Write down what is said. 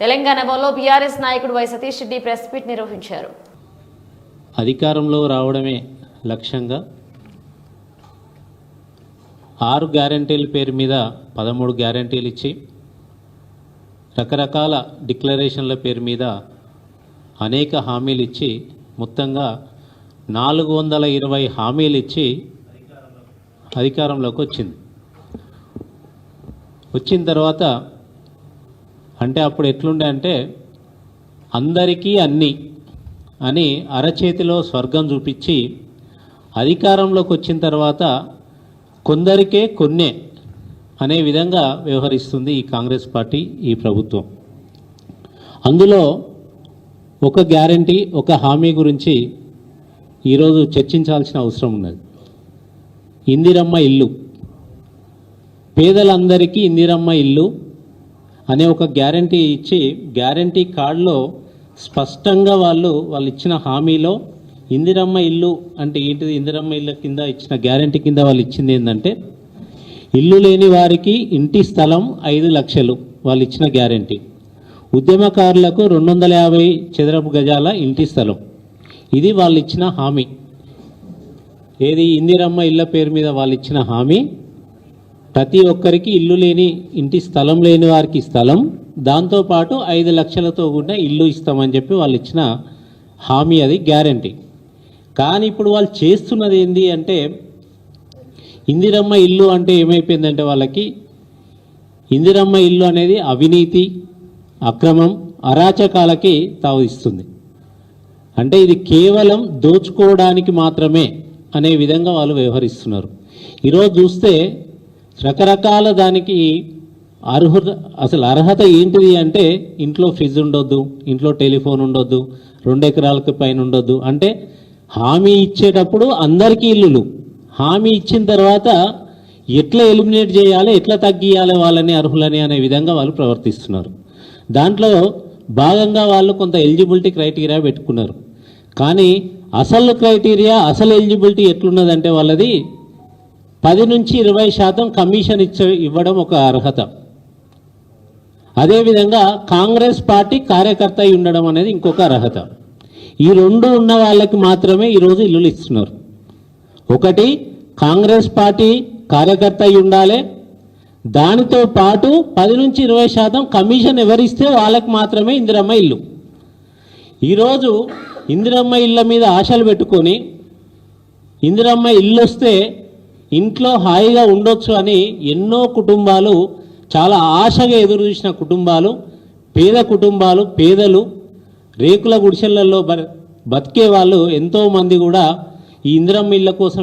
తెలంగాణ భవన్లో బీఆర్ఎస్ నాయకుడు Y Satish Reddy press meet నిర్వహించారు. అధికారంలో రావడమే లక్ష్యంగా ఆరు గ్యారంటీల పేరు మీద పదమూడు గ్యారంటీలు ఇచ్చి రకరకాల డిక్లరేషన్ల పేరు మీద అనేక హామీలు ఇచ్చి మొత్తంగా నాలుగు వందల ఇరవై హామీలు ఇచ్చి అధికారంలోకి వచ్చింది. వచ్చిన తర్వాత అంటే అప్పుడు ఎట్లుండే అంటే అందరికీ అన్నీ అని అరచేతిలో స్వర్గం చూపించి అధికారంలోకి వచ్చిన తర్వాత కొందరికే కొన్నే అనే విధంగా వ్యవహరిస్తుంది ఈ కాంగ్రెస్ పార్టీ ఈ ప్రభుత్వం. అందులో ఒక గ్యారంటీ ఒక హామీ గురించి ఈరోజు చర్చించాల్సిన అవసరం ఉన్నది. ఇందిరమ్మ ఇల్లు. పేదలందరికీ ఇందిరమ్మ ఇల్లు అనే ఒక గ్యారంటీ ఇచ్చి గ్యారంటీ కార్డులో స్పష్టంగా వాళ్ళు వాళ్ళు ఇచ్చిన హామీలో ఇందిరమ్మ ఇల్లు అంటే ఏంటిది? ఇందిరమ్మ ఇళ్ళ కింద ఇచ్చిన గ్యారంటీ కింద వాళ్ళు ఇచ్చింది ఏంటంటే ఇల్లు లేని వారికి ఇంటి స్థలం ఐదు లక్షలు వాళ్ళు ఇచ్చిన గ్యారంటీ. ఉద్యమకారులకు రెండు వందల యాభై చదరపు గజాల ఇంటి స్థలం. ఇది వాళ్ళు ఇచ్చిన హామీ. ఏది? ఇందిరమ్మ ఇళ్ళ పేరు మీద వాళ్ళు ఇచ్చిన హామీ. ప్రతి ఒక్కరికి ఇల్లు లేని ఇంటి స్థలం లేని వారికి స్థలం దాంతోపాటు ఐదు లక్షలతో కూడా ఇల్లు ఇస్తామని చెప్పి వాళ్ళు ఇచ్చిన హామీ అది గ్యారంటీ. కానీ ఇప్పుడు వాళ్ళు చేస్తున్నది ఏంటి అంటే ఇందిరమ్మ ఇల్లు అంటే ఏమైపోయిందంటే వాళ్ళకి ఇందిరమ్మ ఇల్లు అనేది అవినీతి అక్రమం అరాచకాలకి తావిస్తుంది అంటే ఇది కేవలం దోచుకోవడానికి మాత్రమే అనే విధంగా వాళ్ళు వ్యవహరిస్తున్నారు. ఈరోజు చూస్తే రకరకాల దానికి అర్హత అసలు అర్హత ఏంటిది అంటే ఇంట్లో ఫ్రిడ్జ్ ఉండొద్దు ఇంట్లో టెలిఫోన్ ఉండొద్దు రెండు ఎకరాలకు పైన ఉండొద్దు. అంటే హామీ ఇచ్చేటప్పుడు అందరికీ ఇల్లులు. హామీ ఇచ్చిన తర్వాత ఎట్లా ఎలిమినేట్ చేయాలి ఎట్లా తగ్గియాలి వాళ్ళని అర్హులని అనే విధంగా వాళ్ళు ప్రవర్తిస్తున్నారు. దాంట్లో భాగంగా వాళ్ళు కొంత ఎలిజిబిలిటీ క్రైటీరియా పెట్టుకున్నారు. కానీ అసలు క్రైటీరియా అసలు ఎలిజిబిలిటీ ఎట్లున్నదంటే వాళ్ళది పది నుంచి ఇరవై శాతం కమిషన్ ఇచ్చ ఇవ్వడం ఒక అర్హత. అదేవిధంగా కాంగ్రెస్ పార్టీ కార్యకర్త అయి ఉండడం అనేది ఇంకొక అర్హత. ఈ రెండు ఉన్న వాళ్ళకి మాత్రమే ఈరోజు ఇల్లులు ఇస్తున్నారు. ఒకటి కాంగ్రెస్ పార్టీ కార్యకర్త అయి ఉండాలి. దానితో పాటు పది నుంచి ఇరవై శాతం కమిషన్ ఎవరిస్తే వాళ్ళకి మాత్రమే ఇందిరమ్మ ఇల్లు. ఈరోజు ఇందిరమ్మ ఇళ్ళ మీద ఆశలు పెట్టుకొని ఇందిరమ్మ ఇల్లు వస్తే ఇంట్లో హాయిగా ఉండొచ్చు అని ఎన్నో కుటుంబాలు చాలా ఆశగా ఎదురు చూసిన కుటుంబాలు పేద కుటుంబాలు పేదలు రేకుల గుడిసెలలో బ బతికే వాళ్ళు ఎంతోమంది కూడా ఈ ఇంద్రం ఇళ్ళ కోసం